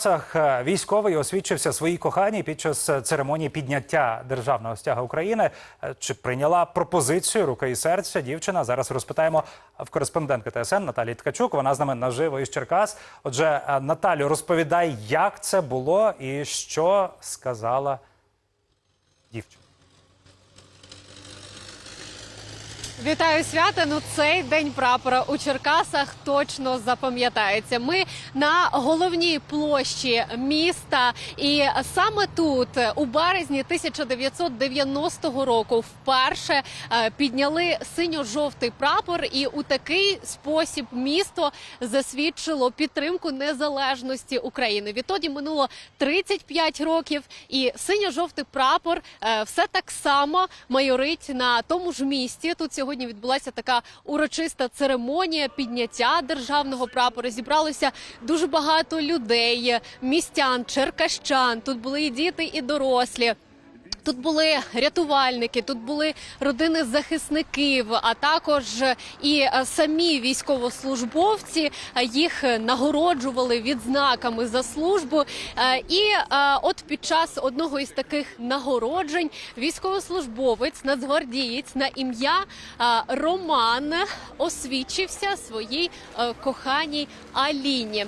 Черкасах е, військовий освідчився своїй коханій під час е, церемонії підняття державного стяга України. Е, Чи прийняла пропозицію рука і серця дівчина? Зараз розпитаємо в кореспондентки ТСН Наталії Ткачук. Вона з нами наживо із Черкас. Отже, Наталю, розповідай, як це було і що сказала дівчина. Вітаю свята. Ну цей день прапора у Черкасах точно запам'ятається. Ми на головній площі міста, і саме тут, у березні 1990 року, вперше е, підняли синьо-жовтий прапор, і у такий спосіб місто засвідчило підтримку незалежності України. Відтоді минуло 35 років, і синьо-жовтий прапор е, все так само майорить на тому ж місці. Тут сьогодні відбулася така урочиста церемонія підняття державного прапора. Зібралося дуже багато людей, містян, черкащан. Тут були і діти, і дорослі. Тут були рятувальники, тут були родини захисників, а також і е, самі військовослужбовці Е, їх нагороджували відзнаками за службу. Е, І от під час одного із таких нагороджень військовослужбовець, нацгвардієць на ім'я Роман освідчився своїй коханій Аліні.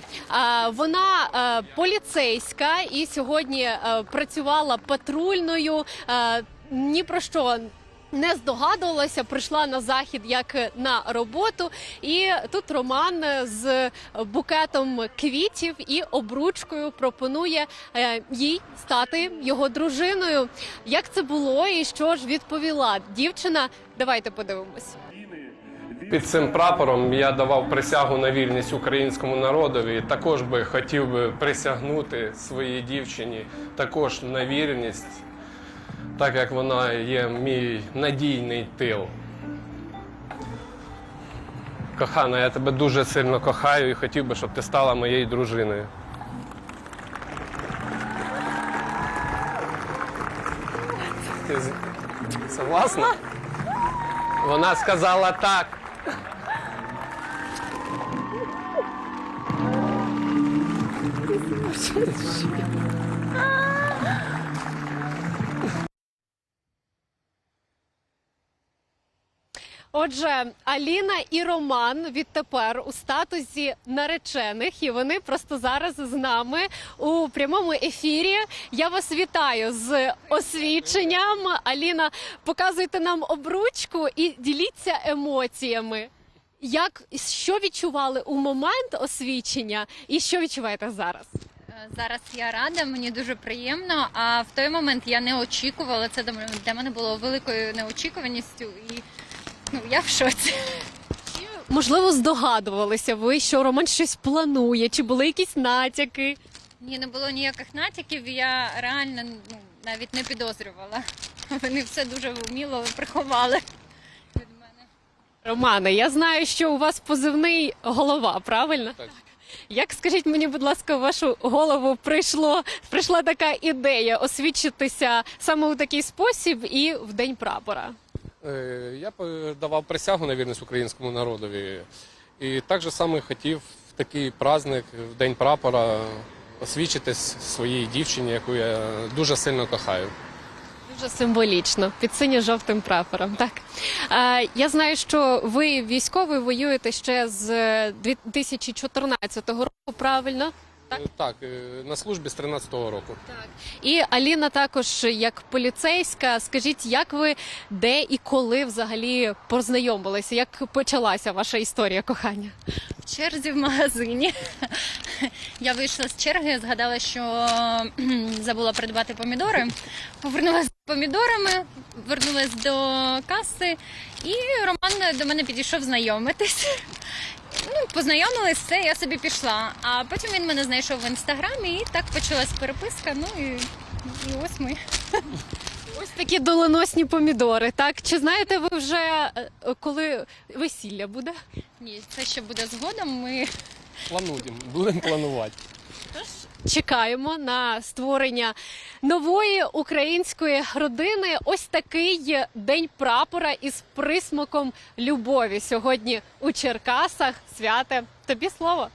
Вона поліцейська і сьогодні працювала патрульною. Е, Ні про що не здогадувалася, прийшла на захід як на роботу, і тут Роман з букетом квітів і обручкою пропонує е, їй стати його дружиною. Як це було і що ж відповіла дівчина? Давайте подивимось. Під цим прапором я давав присягу на вільність українському народові. Також би хотів би присягнути своїй дівчині також на вірність, так як вона є мій надійний тил. Кохана, я тебе дуже сильно кохаю і хотів би, щоб ти стала моєю дружиною. Ти согласна? Вона сказала так. Отже, Аліна і Роман відтепер у статусі наречених, і вони просто зараз з нами у прямому ефірі. Я вас вітаю з освіченням. Аліна, показуйте нам обручку і діліться емоціями. Як що відчували у момент освічення, і що відчуваєте зараз? Е, Зараз я рада, мені дуже приємно. А в той момент я не очікувала. Це для мене- було великою неочікуваністю, і ну я в шоці. Можливо, здогадувалися ви, що Роман щось планує, чи були якісь натяки? Ні, не було ніяких натяків. Я реально ну, навіть не підозрювала. Вони все дуже вміло приховали від мене. Романе, я знаю, що у вас позивний голова, правильно? Так. Як скажіть мені, будь ласка, в вашу голову прийшло прийшла така ідея освідчитися саме у такий спосіб і в день прапора? Е, Я давав присягу на вірність українському народові. І так же саме хотів в такий праздник, в День прапора, освічитись своїй дівчині, яку я дуже сильно кохаю. Дуже символічно під синьо-жовтим прапором. Так е, я знаю, що ви військовий воюєте ще з е, 2014 року. Правильно? Так. Е, Так, е, на службі з 13-го року. Так. І Аліна також як поліцейська. Скажіть, як ви де і коли взагалі познайомилися? Як почалася ваша історія кохання? В черзі в магазині. Я вийшла з черги, згадала, що кхм, забула придбати помідори. Повернулася помідорами, вернулася до каси, і Роман до мене підійшов знайомитись. Ну, познайомились, все, я собі пішла. А потім він мене знайшов в інстаграмі, і так почалась переписка. Ну і, і ось ми. Ось такі доленосні помідори. Так чи знаєте ви вже е, коли весілля буде? Ні, це ще буде згодом. Ми Плануємо, будемо планувати. Чекаємо на створення нової української родини. Ось такий день прапора із присмаком любові сьогодні у Черкасах. Святе тобі слово.